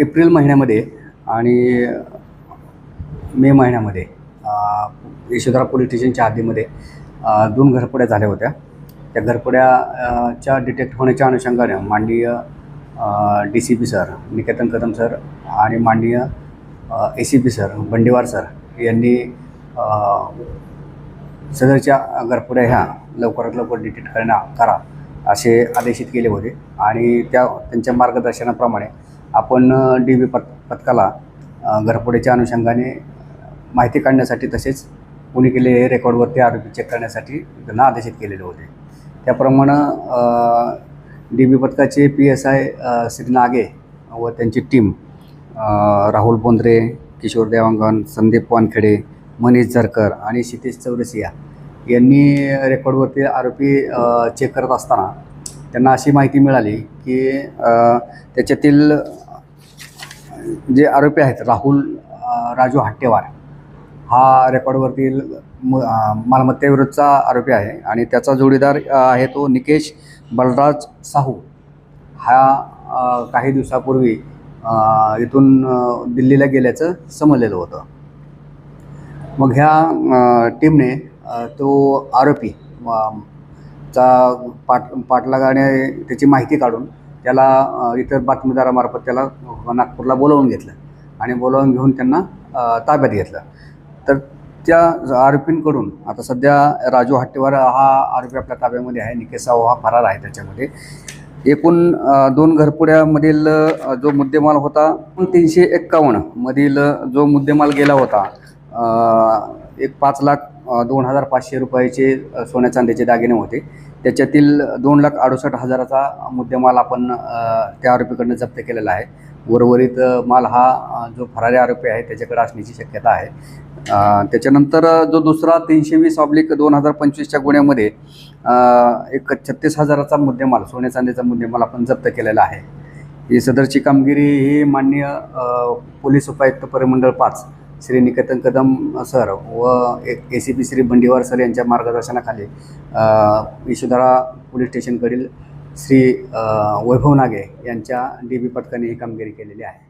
April महिन्यामध्ये आणि मे महिन्यामध्ये यशोधरा पोलीस स्टेशनच्या हद्दीमध्ये दोन घरपुड्या झाल्या होत्या. त्या घरपुड्याच्या डिटेक्ट होण्याच्या अनुषंगाने माननीय D C P sir Niketan Kadam sir आणि माननीय A C P sir Bandewar sir यांनी सदरच्या घरपुड्या ह्या लवकरात लवकर डिटेक्ट करणा करा असे आदेशित केले होते. आणि त्या त्यांच्या मार्गदर्शनाप्रमाणे आपण डी बी पथ पथकाला अ, घरपुड्याच्या अनुषंगाने माहिती काढण्यासाठी तसेच कोणी केलेले रेकॉर्डवरती आरोपी चेक करण्यासाठी त्यांना आदेशित केलेले होते. त्याप्रमाणे डी बी पथकाचे P S I Shri Nage व त्यांची टीम राहुल बोंद्रे किशोर देवांगण संदीप वानखेडे मनीष झरकर आणि क्षितेश चौरसिया यांनी रेकॉर्डवरती आरोपी चेक करत असताना त्यांना अशी माहिती मिळाली की त्याच्यातील जे आरोपी आहेत राहुल राजू हट्टेवार हा रेकॉर्डवरतील म मालमत्तेविरुद्धचा आरोपी आहे आणि त्याचा जोडीदार आहे तो निकेश बलराज साहू. हा काही दिवसापूर्वी इथून दिल्लीला गेल्याचं समजलेलं होतं. मग ह्या टीमने तो आरोपी चा पाठ पाठलागाने त्याची माहिती काढून त्याला इतर बातमीदारामार्फत त्याला नागपूरला बोलावून घेतलं आणि बोलावून घेऊन त्यांना ताब्यात घेतलं. तर त्या आरोपींकडून आता सध्या राजू हट्टेवार हा आरोपी आपल्या ताब्यामध्ये आहे निकेसाव हा फरार आहे त्याच्यामध्ये. एकूण दोन घरपुड्यामधील जो मुद्देमाल होता तीनशे एक्कावन्नमधील जो मुद्देमाल गेला होता एक पाच लाख दोन हजार पाचशे रुपयाचे सोन्या चांदीचे दागिने होते. त्याच्यातील दोन लाख अडुसष्ट हजाराचा मुद्देमाल आपण त्या आरोपीकडनं जप्त केलेला आहे. उर्वरित माल हा जो फरारी आरोपी आहे त्याच्याकडे असण्याची शक्यता आहे. त्याच्यानंतर जो दुसरा तीनशे वीस ऑब्लिक दोन हजार पंचवीसच्या गुन्ह्यामध्ये एक छत्तीस हजाराचा मुद्देमाल सोन्या चांदीचा मुद्देमाल आपण जप्त केलेला आहे. ही सदरची कामगिरी ही माननीय पोलीस उपायुक्त परिमंडळ पाच श्री निकेतन कदम सर व A C P Shri Bandiwar sir यांच्या मार्गदर्शनाखाली यशोधरा पोलीस स्टेशनकडील श्री वैभव नागे यांच्या डी बी पथकाने ही कामगिरी केलेली आहे.